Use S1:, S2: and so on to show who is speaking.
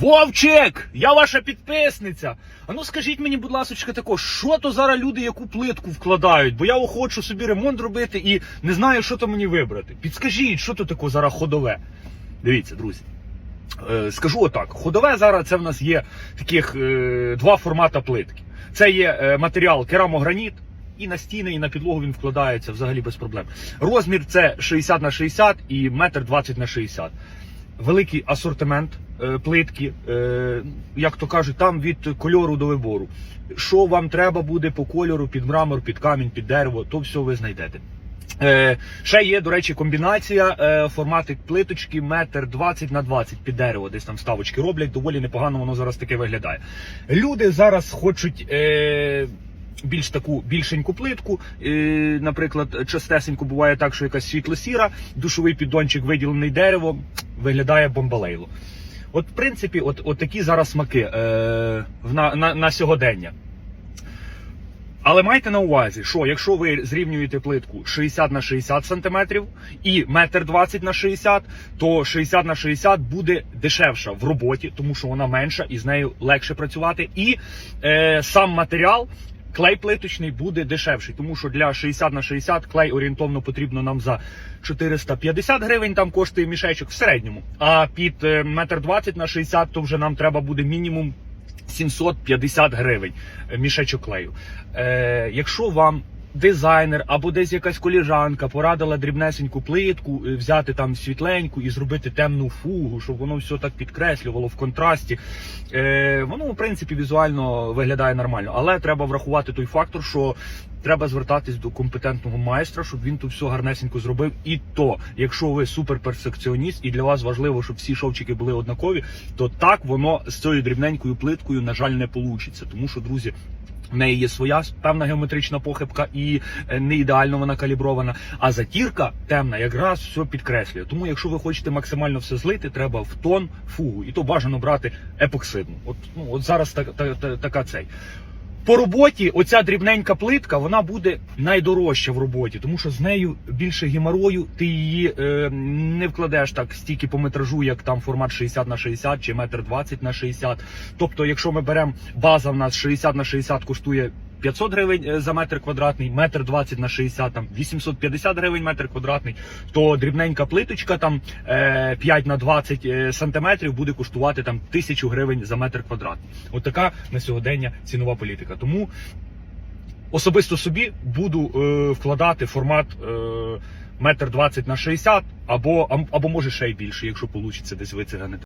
S1: Вовчик! Я ваша підписниця. А ну скажіть мені, будь ласка, тако, що то зараз люди яку плитку вкладають? Бо я хочу собі ремонт робити і не знаю, що то мені вибрати. Підскажіть, що то таке зараз ходове? Дивіться, друзі. Е, скажу отак: ходове зараз це в нас є таких е, два формата плитки. Це є е, матеріал керамограніт. І на стіни, і на підлогу він вкладається взагалі без проблем. Розмір це 60 на 60 і метр 20 на 60. Великий асортимент е, плитки, е, як то кажуть, там від кольору до вибору. Що вам треба буде по кольору, під мрамор, під камінь, під дерево, то все ви знайдете. Е, ще є, до речі, комбінація формати плиточки метр 20 на 20 під дерево, десь там ставочки роблять. Доволі непогано воно зараз таке виглядає. Люди зараз хочуть. Більш таку більшеньку плитку. Наприклад, частесенько буває так, що якась світло-сіра, душовий піддончик виділений деревом, виглядає бомбалейло. От, в принципі, от, от такі зараз смаки е, на, на, на сьогодення. Але майте на увазі, що якщо ви зрівнюєте плитку 60 на 60 см і 1,20 м на 60 то 60 на 60 буде дешевша в роботі, тому що вона менша і з нею легше працювати. І е, сам матеріал. Клей плиточний буде дешевший, тому що для 60 на 60 клей орієнтовно потрібно нам за 450 гривень. Там коштує мішечок в середньому. А під е, метр 20 на 60 то вже нам треба буде мінімум 750 гривень е, мішечок клею. Е, якщо вам дизайнер або десь якась коліжанка порадила дрібнесеньку плитку, е, взяти там світленьку і зробити темну фугу, щоб воно все так підкреслювало в контрасті. Е, воно, в принципі, візуально виглядає нормально, але треба врахувати той фактор, що треба звертатись до компетентного майстра, щоб він тут все гарнесенько зробив. І то, якщо ви суперперфекціоніст і для вас важливо, щоб всі шовчики були однакові, то так воно з цією дрібненькою плиткою, на жаль, не вийде. Тому що, друзі. В неї є своя певна геометрична похибка і е, не ідеально вона калібрована. А затірка темна якраз все підкреслює. Тому, якщо ви хочете максимально все злити, треба в тон фугу, і то бажано брати епоксидну. От ну от зараз так, та- та- така цей. По роботі оця дрібненька плитка вона буде найдорожча в роботі, тому що з нею більше геморою, ти її е, не вкладеш так стільки по метражу, як там формат 60 на 60 чи метр 20 на 60. Тобто, якщо ми беремо база в нас 60 на 60 коштує 500 гривень е, за метр квадратний, метр 20 на 60, там 850 гривень метр квадратний, то дрібненька плиточка там е, 5 на 20 е, сантиметрів буде коштувати там 1000 гривень за метр квадратний. От така на сьогодення цінова політика. Тому особисто собі буду е, вкладати формат е, метр 20 на 60 або, або може ще й більше, якщо вийде десь вициганити.